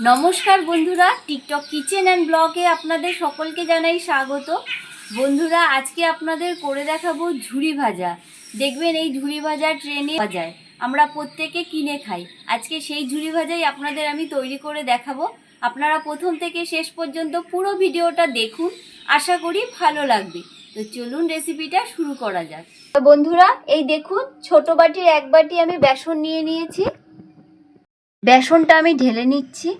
নমস্কার বন্ধুরা, TikTok kitchen and ব্লগে আপনাদের সকলকে জানাই স্বাগত। বন্ধুরা, আজকে আপনাদের করে দেখাবো ঝুড়ি ভাজা। দেখবেন এই ঝুড়ি ভাজা ট্রেনে যায়। আমরা প্রত্যেকে কিনে খাই। আজকে সেই ঝুড়ি ভাজাই আপনাদের আমি তৈরি করে দেখাবো। আপনারা প্রথম থেকে শেষ পর্যন্ত পুরো ভিডিওটা দেখুন। আশা করি ভালো লাগবে। তো চলুন রেসিপিটা শুরু করা যাক। বন্ধুরা, এই দেখুন, ছোট বাটির এক বাটি আমি বেসন নিয়ে নিয়েছি। বেসনটা আমি ঢেলে নিচ্ছি।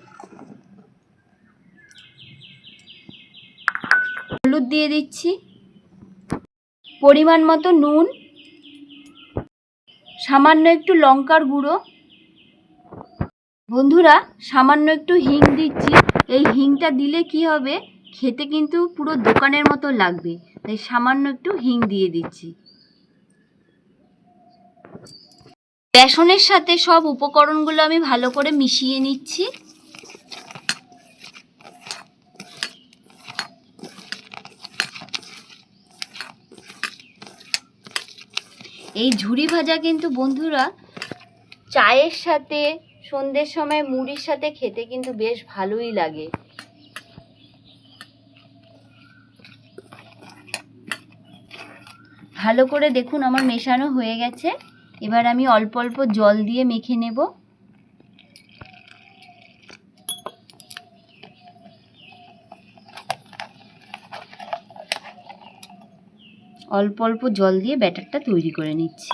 হলুদ দিয়ে দিচ্ছি। পরিমাণ মতো নুন। সামান্য একটু লঙ্কার গুঁড়ো। বন্ধুরা, সামান্য একটু হিং দিচ্ছি। এই হিংটা দিলে কি হবে? খেতে কিন্তু পুরো দোকানের মতো লাগবে। তাই সামান্য একটু হিং দিয়ে দিচ্ছি। বেসনের সাথে সব উপকরণগুলো আমি ভালো করে মিশিয়ে নিচ্ছি। এই ঝুড়ি ভাজা কিন্তু বন্ধুরা চায়ের সাথে, সন্ধ্যের সময় মুড়ির সাথে খেতে কিন্তু বেশ ভালোই লাগে। ভালো করে দেখুন, আমার মেশানো হয়ে গেছে। এবার আমি অল্প অল্প জল দিয়ে মেখে নেব। অল্প অল্প জল দিয়ে ব্যাটারটা তৈরি করে নিচ্ছি।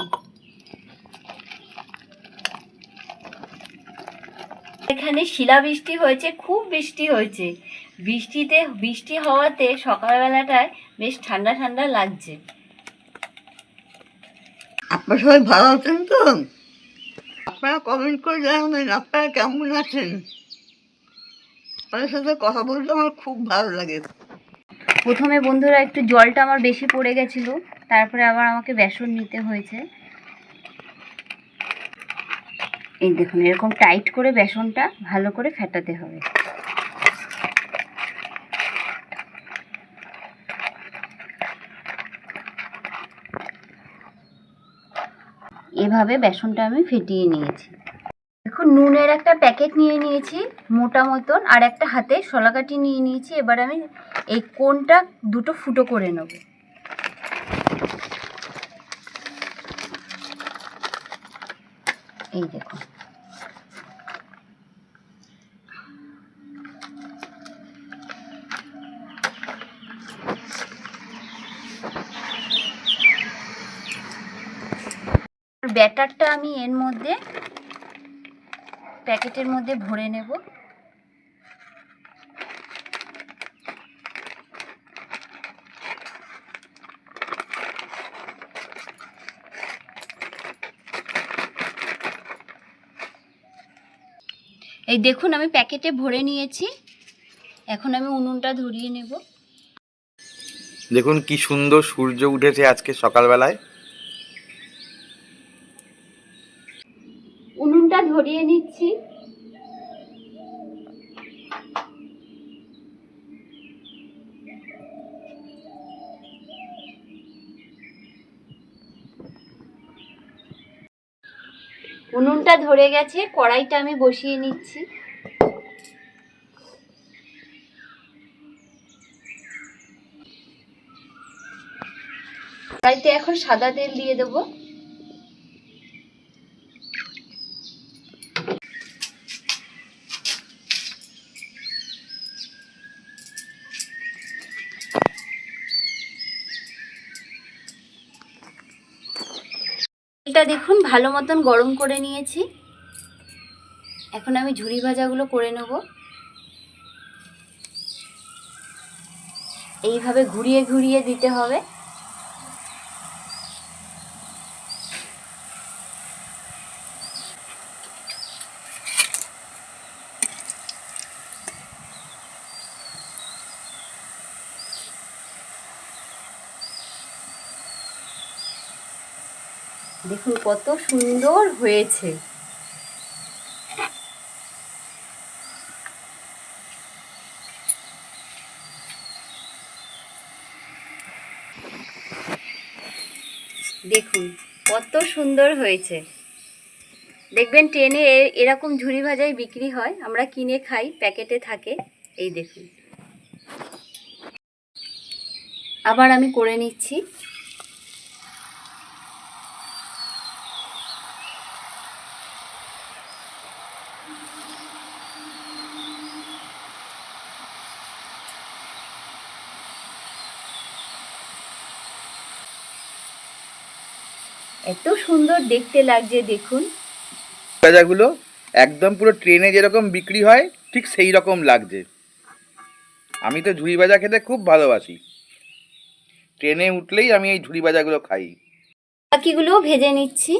এখানে শিলা বৃষ্টি হয়েছে খুব বৃষ্টি হয়েছে। বৃষ্টিতে বৃষ্টি হওয়াতে সকালবেলাটায় বেশ ঠান্ডা ঠান্ডা লাগছে। আপনারা সবাই ভালো আছেন তো? আপনারা কমেন্ট করে জানাবেন আপনারা কেমন আছেন? আপনার সাথে কথা বলতে আমার খুব ভালো লাগে। প্রথমে বন্ধুরা একটু জলটা আমার বেশি পড়ে গেছিল, তারপরে আবার আমাকে বেসন নিতে হয়েছে। এই দেখুন, এরকম টাইট করে বেসনটা ভালো করে ফেটাতে হবে। এভাবে বেসনটা আমি ফেটিয়ে নিয়েছি। দেখুন নুনের একটা প্যাকেট নিয়ে নিয়েছি, মোটা মতন, আর একটা হাতে শলাকাঠি নিয়ে নিয়েছি। এবার আমি এই কোনটা দুটো ফুটো করে নেব। এই দেখুন। ব্যাটারটা আমি এর মধ্যে প্যাকেটের মধ্যে ভরে নেব। এই দেখুন, আমি প্যাকেটে ভরে নিয়েছি। এখন আমি উনুনটা ধরিয়ে নেব। দেখুন কি সুন্দর সূর্য উঠেছে আজকে সকালবেলায় উনুনটা ধরিয়ে নিচ্ছি উনুনটা ধরে গেছে কড়াইটা আমি বসিয়ে নিচ্ছি। কড়াইতে এখন সাদা তেল দিয়ে দেবো। তেলটা দেখুন, ভালো মতন গরম করে নিয়েছি। এখন আমি ঝুড়ি ভাজাগুলো করে নেব। এইভাবে ঘুরিয়ে ঘুরিয়ে দিতে হবে। দেখুন, কত সুন্দর হয়েছে। দেখুন, কত সুন্দর হয়েছে। দেখবেন, ট্রেনে এরকম ঝুড়ি ভাজাই বিক্রি হয়, আমরা কিনে খাই, প্যাকেটে থাকে, এই দেখুন। আবার আমি করে নিচ্ছি। এত সুন্দর দেখতে লাগছে দেখুন। গাজাগুলো একদম পুরো ট্রেনে যেরকম বিক্রি হয় ঠিক সেই রকম লাগছে। আমি তো ঝুড়ি ভাজা খেতে খুব ভালোবাসি। ট্রেনে উঠলেই আমি এই ঝুড়ি ভাজাগুলো খাই। বাকিগুলোও ভেজে নিচ্ছি।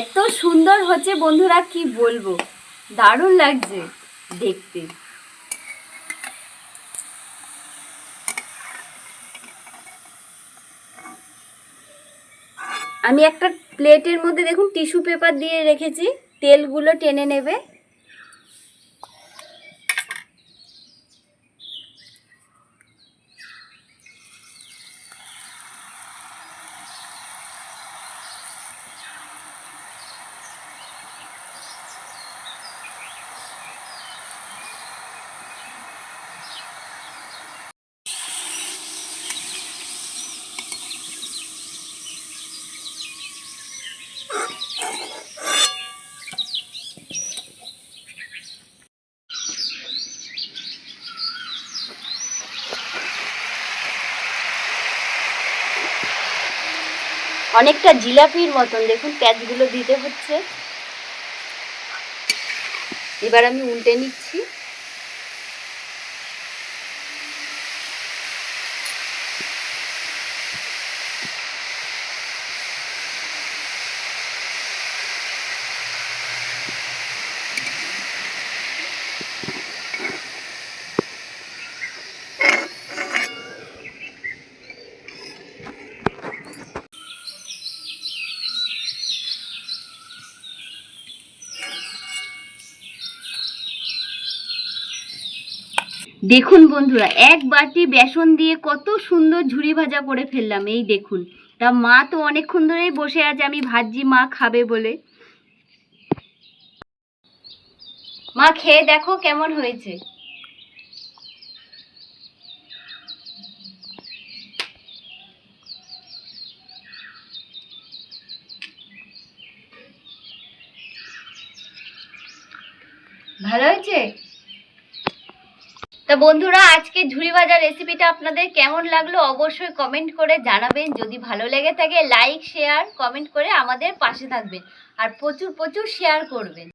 এত সুন্দর হচ্ছে বন্ধুরা, কি বলব? দারুণ লাগছে দেখতে। আমি একটা প্লেটের মধ্যে দেখুন টিস্যু পেপার দিয়ে রেখেছি, তেলগুলো টেনে নেবে। অনেকটা জিলাপির মতন। দেখুন প্যাচগুলো দিতে হচ্ছে। এবার আমি উল্টে নিচ্ছি। দেখুন বন্ধুরা, এক বাটি বেসন দিয়ে কত সুন্দর ঝুড়ি ভাজা করে ফেললাম, এই দেখুন। তা মা তো অনেকক্ষণ ধরেই বসে আছে, আমি ভাজি মা খাবে বলে। মা, খেয়ে দেখো কেমন হয়েছে। ভালো হয়েছে? তা বন্ধুরা, আজকে ঝুড়ি ভাজা রেসিপিটা আপনাদের কেমন লাগল অবশ্যই কমেন্ট করে জানাবেন। যদি ভালো লেগে থাকে লাইক শেয়ার কমেন্ট করে আমাদের পাশে থাকবেন। আর প্রচুর প্রচুর শেয়ার করবেন।